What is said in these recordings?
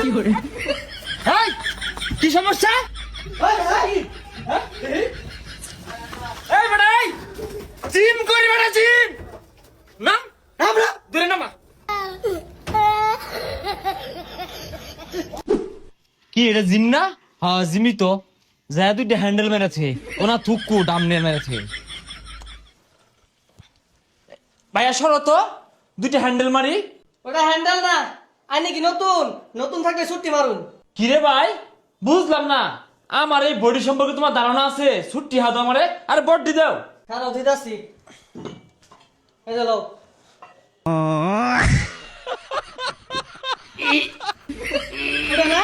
এই, কি সমস্যা? এই বেটা জিম করি বেটা জিম। নাম? নাম না দূরে নামা। কি এটা জিম না? হ্যাঁ জিমই তো। যা দুইটা হ্যান্ডেল মেরেছে। ওনা থুকু ডামনে মেরেছে। ভাইয়া সরো তো। দুইটা হ্যান্ডেল মারি। ওটা হ্যান্ডেল না। আই নাকি নতুন? নতুন থাকলে ছুটি মারুন। কিরে ভাই? বুঝলাম না। আমার এই বডি সম্পর্কে তোমার ধারণা আছে। ছুটি হাত আমারে। আরে বডি দাও। খারাপ দিদাসি এই যে লও না?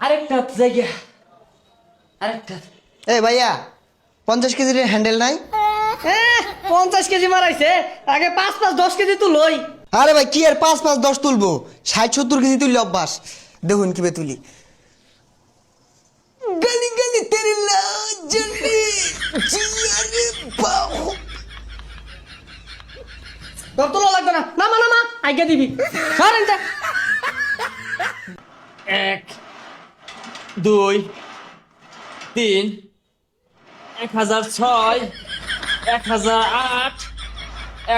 আরেকটা জায়গা। আরেকটা এই ভাইয়া পঞ্চাশ কেজির হ্যান্ডেল নাই? এ, পঞ্চাশ কেজি মারাইছে। আগে পাঁচ পাঁচ দশ কেজি তো লই। আরে ভাই কি আর পাঁচ পাঁচ দশ তুলবো? ষাট সত্তর কেজি তুললে অভ্যাস। দেখুন কীভাবে তুলি গালি গালি তেরে লাজনি জিয়ারে বাহু তোর তোলা লাগবে না। নামা নামা। আগে দিবি। সরেন যা এক দুই তিন। এক হাজার ছয়। এক হাজার আট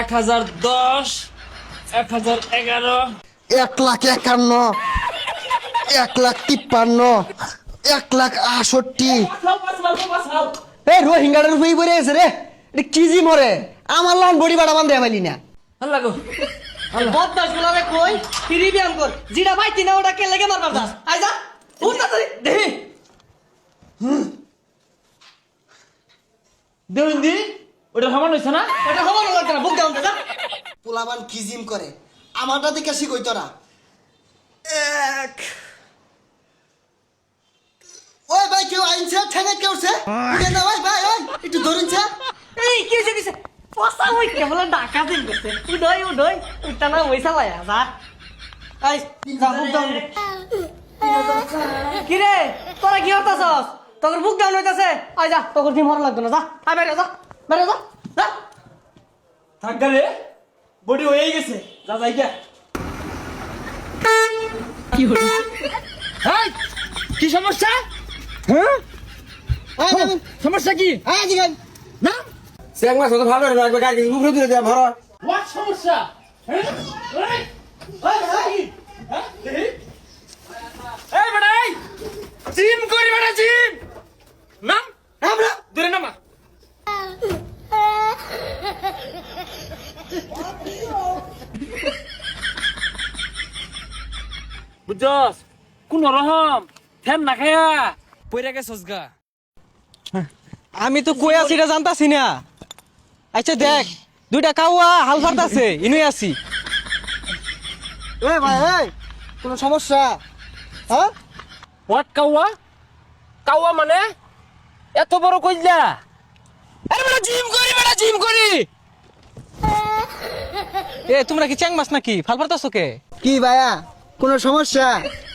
এক হাজার দশ এক হাজার এগারো। এক লাখ একান্ন এক লাখ তিপ্পান্ন এক লাখ আষট্টি এই রোহিঙ্গাটার উপরেই পড়ে আছে রে। এটা কি জি মরে? আমার লন বডি বাড়া বান্ধে পাইলি না। আল্লাহ গো। বদমাস গুলারে কই? ফিরি ব্যায়াম কর। জিরা ভাই না ওটা কে লেগে মারবার দাস আই যা। উঠ তাড়াতাড়ি। দেহি। দেউন দি। ওটা সমান হয়েছে না? এটা হবার লাগবে না বুক দাও যা পোলাবান কি জিম করে? আমারটা দেখে শিখই তোরা। এক। ওই ভাই কেউ আইনছে? ঠেঙে কেউ উঠছে? উঠে না ভাই ভাই ভাই একটু ধরুনছে। এই কি হইছে পসা ওই কেবল ডাকা দিন গেছে। না ওই সালায়া যা। আই যা বুক দাও। কি রে তোরা কি হতাছস তোর বুক ডাউন হইতাছে আই যা তোর কি মর লাগবে না যা। আই বাইরে যা। বাইরে যা থাক গেলে বডি হয়ে গেছে। যা যাই গিয়া। এই, কি সমস্যা? হ্যাঁ? সমস্যা কি? হ্যাঁ জিগান না? চেক মাছ তো ভালো না একবার গাড়ি উপরে দিলে দেয়া ভরা হোয়াট সমস্যা? হ্যাঁ? এই, এই, এই, হ্যাঁ। এই বেটা জিম করি বেটা জিম! নাম নাম না দূরে নামা বুঝছস? কোন রকম ফ্যান না খায়া। পইরা গেছস গা। আমি তো কই আছি এটা জানতাছি না। আচ্ছা দেখ দুইটা কাউয়া হাল ফারতাছে ইনুই আছি। এ ভাই এই কোনো সমস্যা? হ্যাঁ? হোয়াট কাউয়া? কাউয়া মানে? এত বড় কইলা? আরে বেটা জিম করি বেটা জিম করি। এ তোমরা কি চ্যাং মাছ নাকি? ফাল ফারতাছো কে? কি ভাইয়া? কোনো সমস্যা?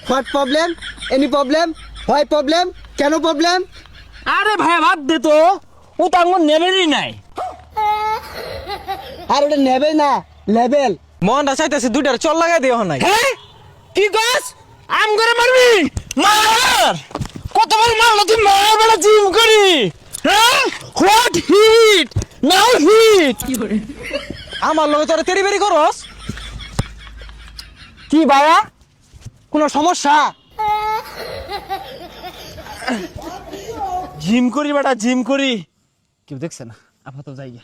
What problem any problem why problem কেন প্রবলেম আরে ভাই ভাত দে তো। ও তো আঙ্গুর নেবেরই নাই। আর ওটা নেবে না লেভেল মনটা চাইতেছে দুইটার চল লাগাই দিও নাই। হ্যাঁ কি কস? আম করে মারবি? মার! কত বড় মারলো তুই? মার বেটা জিম করি। হ্যাঁ হোয়াট হিট নাও হিট আমার লগে তোরা তেরি বেরি করস। কি ভাইয়া? কোনো সমস্যা? জিম করি বেটা জিম করি। কেউ দেখছে না? আপাতত যাই গিয়া।